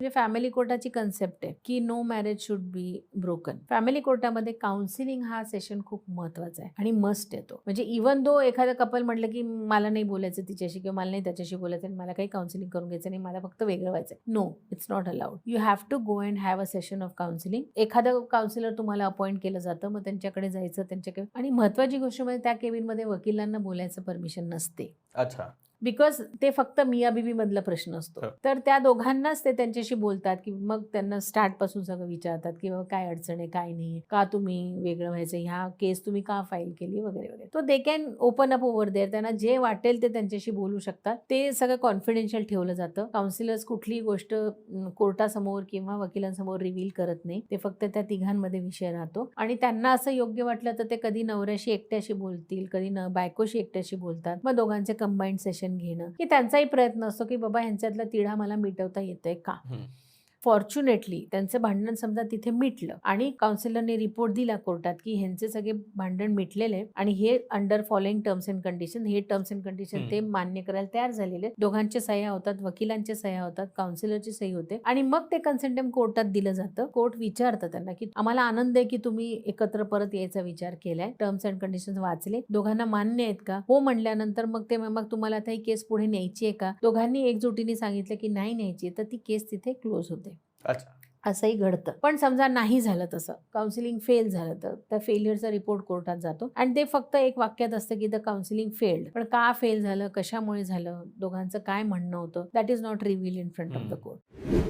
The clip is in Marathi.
म्हणजे फॅमिली कोर्टाची कन्सेप्ट आहे की no marriage should be broken family कोर्टामध्ये काउन्सिलिंग हा सेशन खूप महत्त्वाचा आहे आणि मस्ट येतो म्हणजे इव्हन दो एखादं कपल म्हटलं की मला नाही बोलायचं तिच्याशी किंवा मला नाही त्याच्याशी बोलायचं आणि मला काही काउन्सिलिंग करून घ्यायचं नाही मला फक्त वेगळं व्हायचं no it's not allowed you have to go and have a session of counselling एखादं काउन्सिलर तुम्हाला अपॉइंट केलं जातं मग त्यांच्याकडे जायचं त्यांच्याकडे आणि महत्वाची गोष्ट म्हणजे त्या केबिनमध्ये वकिलांना बोलायचं परमिशन नसते. अच्छा. बिकॉज ते फक्त मिया बीबी मधला प्रश्न असतो. हो. तर त्या दोघांनाच ते त्यांच्याशी बोलतात की मग त्यांना स्टार्टपासून सगळं विचारतात की बाबा काय अडचण आहे काय नाही का तुम्ही वेगळं व्हायचं ह्या केस तुम्ही का फाईल केली? वगैरे वगैरे. तो they can open up over there त्यांना जे वाटेल ते त्यांच्याशी बोलू शकतात. ते सगळं कॉन्फिडेन्शियल ठेवलं जातं. काउन्सिलर्स कुठलीही गोष्ट कोर्टासमोर किंवा वकिलांसमोर रिव्हील करत नाही. ते फक्त त्या तिघांमध्ये विषय राहतो. आणि त्यांना असं योग्य वाटलं तर ते कधी नवऱ्याशी एकट्याशी बोलतील कधी न बायकोशी एकट्याशी बोलतात. मग दोघांचे कंबाईंड सेशन घेणं की त्यांचाही प्रयत्न असतो की बाबा ह्यांच्यातला तिढा मला मिटवता येतोय का? फॉर्च्युनेटली त्यांचं भांडण समजा तिथे मिटलं आणि काउन्सिलरने रिपोर्ट दिला कोर्टात की ह्यांचे सगळे भांडण मिटलेले आहे आणि हे under following terms and condition हे टर्म्स अँड कंडिशन. ते मान्य करायला तयार झालेले. दोघांच्या सह्या होतात वकिलांच्या सह्या होतात काउन्सिलरची सही होते आणि मग ते कन्सेंटेम कोर्टात दिलं जातं. कोर्ट विचारतं त्यांना की आम्हाला आनंद आहे की तुम्ही एकत्र परत यायचा विचार केलाय टर्म्स अँड कंडिशन वाचले. दोघांना मान्य आहेत का? हो म्हणल्यानंतर मग ते मग तुम्हाला आता ही केस पुढे न्यायची आहे का? दोघांनी एकजुटीने सांगितलं की नाही न्यायची तर ती केस तिथे क्लोज होते. असंही घडतं. पण समजा नाही झालं तसं काउन्सिलिंग फेल झालं तर त्या फेलियरचा रिपोर्ट कोर्टात जातो. आणि ते फक्त एक वाक्यात असतं की द काउन्सिलिंग फेल्ड पण का फेल झालं कशामुळे झालं दोघांचं काय म्हणणं होतं that is not reveal in front of the. Court